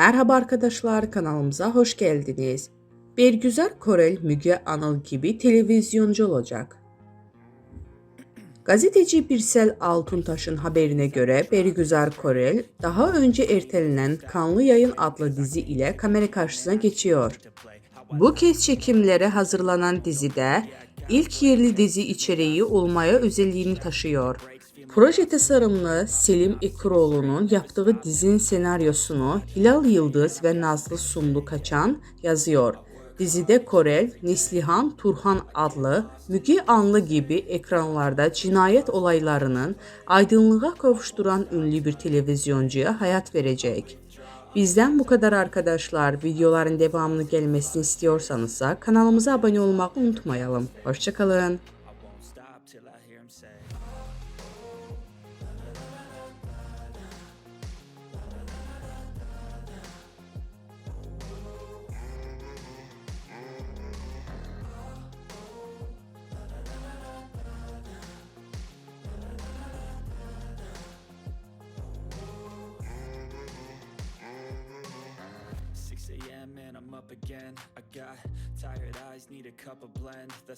Merhaba arkadaşlar kanalımıza hoş geldiniz. Bergüzar Korel Müge Anıl gibi televizyoncu olacak. Gazeteci Birsel Altuntaş'ın haberine göre Bergüzar Korel daha önce ertelenen Kanlı Yayın adlı dizi ile kamera karşısına geçiyor. Bu kez çekimlere hazırlanan dizide ilk yerli dizi içeriği olmaya özelliğini taşıyor. Proje tasarımlı Selim İkroğlu'nun yaptığı dizinin senaryosunu Hilal Yıldız ve Nazlı Sumlu Kaçan yazıyor. Dizide Korel, Neslihan Turhan adlı Müge Anlı gibi ekranlarda cinayet olaylarının aydınlığa kavuşturan ünlü bir televizyoncuya hayat verecek. Bizden bu kadar arkadaşlar. Videoların devamını gelmesini istiyorsanız kanalımıza abone olmayı unutmayalım. Hoşçakalın. I hear him say a.m. and I'm up again. I got tired eyes, need a cup of blend. The